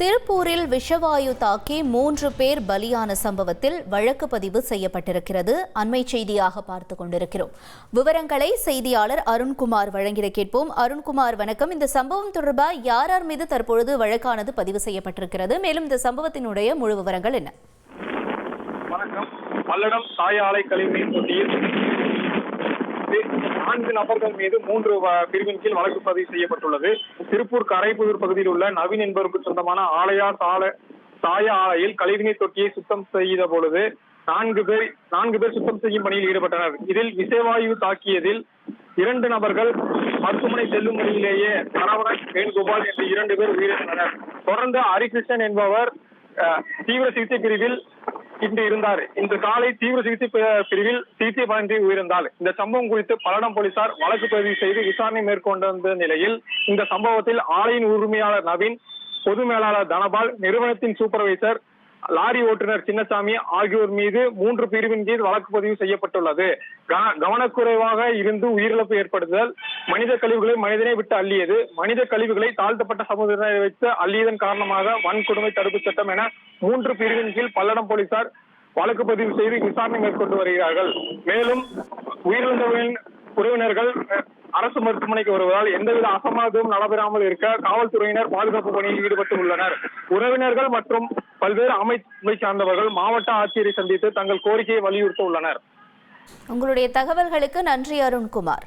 திருப்பூரில் விஷவாயு தாக்கி மூன்று பேர் பலியான சம்பவத்தில் வழக்கு பதிவு செய்யப்பட்டிருக்கிறது. அண்மை செய்தியாக பார்த்து கொண்டிருக்கிறோம். விவரங்களை செய்தியாளர் அருண்குமார் வழங்கிட கேட்போம். அருண்குமார் வணக்கம். இந்த சம்பவம் தொடர்பாக யார் யார் மீது தற்பொழுது வழக்கானது பதிவு செய்யப்பட்டிருக்கிறது? மேலும் இந்த சம்பவத்தினுடைய முழு விவரங்கள் என்ன? வணக்கம். பல்லடம் சாய ஆலை கழிவுநீர் தொட்டியில் நபர்கள் மீது மூன்று பிரிவின் கீழ் வழக்கு பதிவு செய்யப்பட்டுள்ளது. திருப்பூர் கரைப்புதூர் பகுதியில் உள்ள நவீன் என்பவருக்கு சொந்தமான ஆலையா சால சாய ஆலையில் கழிவுநீர் தொட்டியை சுத்தம் செய்த பொழுது நான்கு பேர் நான்கு பேர் சுத்தம் செய்யும் பணியில் ஈடுபட்டனர். இதில் விசைவாயு தாக்கியதில் இரண்டு நபர்கள் மருத்துவமனை செல்லும் வழியிலேயே சரவணன் வேணுகோபால் என்ற இரண்டு பேர் உயிரிழந்தனர். தொடர்ந்து ஹரிகிருஷ்ணன் என்பவர் தீவிர சிகிச்சை பிரிவில் இன்று இருந்தார். இன்று காலை தீவிர சிகிச்சை பிரிவில் சிகிச்சை பலனின்றி உயிரிழந்தார் இந்த சம்பவம் குறித்து பல்லடம் போலீசார் வழக்கு பதிவு செய்து விசாரணை மேற்கொண்டிருந்த நிலையில் இந்த சம்பவத்தில் ஆலையின் உரிமையாளர் நவீன் பொது மேலாளர் தனபால் நிறுவனத்தின் சூப்பர்வைசர் லாரி ஓட்டுநர் சின்னசாமி ஆகியோர் மீது மூன்று பிரிவின் கீழ் வழக்கு பதிவு செய்யப்பட்டுள்ளது. கவனக்குறைவாக இருந்து உயிரிழப்பு ஏற்படுத்துதல் மனித கழிவுகளை மனிதனை விட்டு அள்ளியது. மனித கழிவுகளை தாழ்த்தப்பட்ட சமூகத்தினரை வைத்து அள்ளியதன் காரணமாக வன்கொடுமை தடுப்பு சட்டம் என மூன்று பிரிவின் கீழ் பல்லடம் போலீசார் வழக்கு பதிவு செய்து விசாரணை மேற்கொண்டு வருகிறார்கள். மேலும் உயிரிழந்தவர்களின் உறவினர்கள் அரசு மருத்துவமனைக்கு வருவதால் எந்தவித அசமாதமும் நடைபெறாமல் இருக்க காவல்துறையினர் பாதுகாப்பு பணியில் ஈடுபட்டு உள்ளனர். உறவினர்கள் மற்றும் பல்வேறு அமைப்பை சார்ந்தவர்கள் மாவட்ட ஆட்சியரை சந்தித்து தங்கள் கோரிக்கையை வலியுறுத்த உள்ளனர். உங்களுடைய தகவல்களுக்கு நன்றி அருண்குமார்.